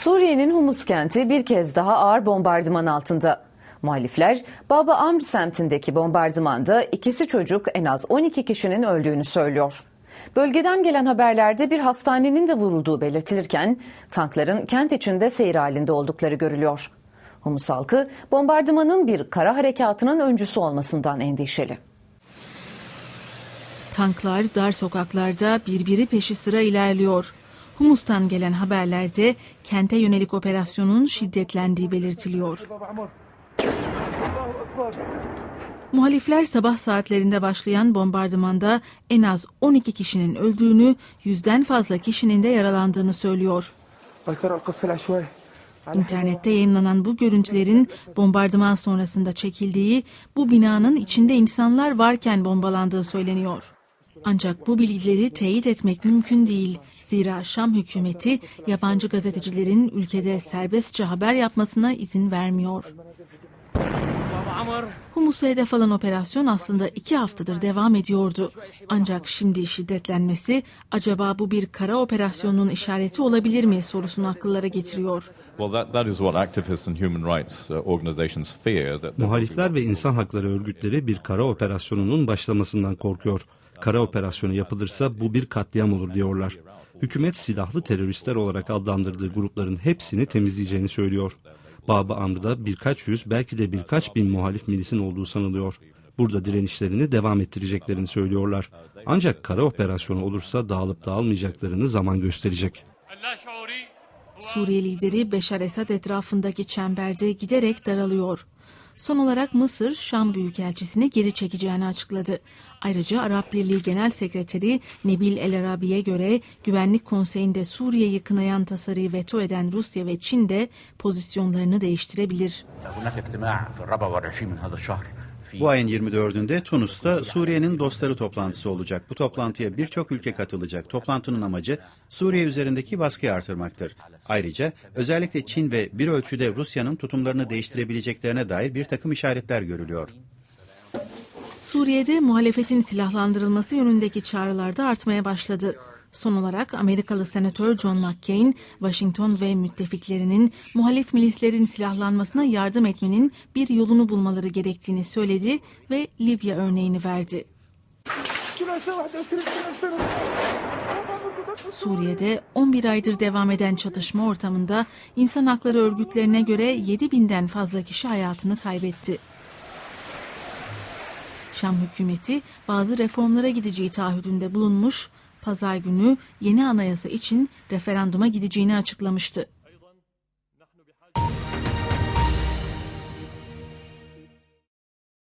Suriye'nin Humus kenti bir kez daha ağır bombardıman altında. Muhalifler Baba Amr semtindeki bombardımanda ikisi çocuk en az 12 kişinin öldüğünü söylüyor. Bölgeden gelen haberlerde bir hastanenin de vurulduğu belirtilirken tankların kent içinde seyir halinde oldukları görülüyor. Humus halkı bombardımanın bir kara harekatının öncüsü olmasından endişeli. Tanklar dar sokaklarda birbiri peşi sıra ilerliyor. Humus'tan gelen haberlerde kente yönelik operasyonun şiddetlendiği belirtiliyor. Muhalifler sabah saatlerinde başlayan bombardımanda en az 12 kişinin öldüğünü, yüzden fazla kişinin de yaralandığını söylüyor. İnternette yayınlanan bu görüntülerin bombardıman sonrasında çekildiği, bu binanın içinde insanlar varken bombalandığı söyleniyor. Ancak bu bilgileri teyit etmek mümkün değil. Zira Şam hükümeti yabancı gazetecilerin ülkede serbestçe haber yapmasına izin vermiyor. Humus'a hedef alan operasyon aslında iki haftadır devam ediyordu. Ancak şimdi şiddetlenmesi acaba bu bir kara operasyonunun işareti olabilir mi sorusunu akıllara getiriyor. Uh, Muhalifler ve insan hakları örgütleri bir kara operasyonunun başlamasından korkuyor. Kara operasyonu yapılırsa bu bir katliam olur diyorlar. Hükümet silahlı teröristler olarak adlandırdığı grupların hepsini temizleyeceğini söylüyor. Baba Amr'da birkaç yüz belki de birkaç bin muhalif milisin olduğu sanılıyor. Burada direnişlerini devam ettireceklerini söylüyorlar. Ancak kara operasyonu olursa dağılıp dağılmayacaklarını zaman gösterecek. Suriye lideri Beşar Esad etrafındaki çemberde giderek daralıyor. Son olarak Mısır, Şam Büyükelçisini geri çekeceğini açıkladı. Ayrıca Arap Birliği Genel Sekreteri Nebil El Arabi'ye göre Güvenlik Konseyi'nde Suriye'yi kınayan tasarıyı veto eden Rusya ve Çin de pozisyonlarını değiştirebilir. Bu ayın 24'ünde Tunus'ta Suriye'nin dostları toplantısı olacak. Bu toplantıya birçok ülke katılacak. Toplantının amacı Suriye üzerindeki baskıyı artırmaktır. Ayrıca özellikle Çin ve bir ölçüde Rusya'nın tutumlarını değiştirebileceklerine dair bir takım işaretler görülüyor. Suriye'de muhalefetin silahlandırılması yönündeki çağrılar da artmaya başladı. Son olarak Amerikalı Senatör John McCain, Washington ve müttefiklerinin muhalif milislerin silahlanmasına yardım etmenin bir yolunu bulmaları gerektiğini söyledi ve Libya örneğini verdi. Suriye'de 11 aydır devam eden çatışma ortamında insan hakları örgütlerine göre 7 binden fazla kişi hayatını kaybetti. Şam hükümeti bazı reformlara gideceği taahhüdünde bulunmuş, pazar günü yeni anayasa için referanduma gideceğini açıklamıştı.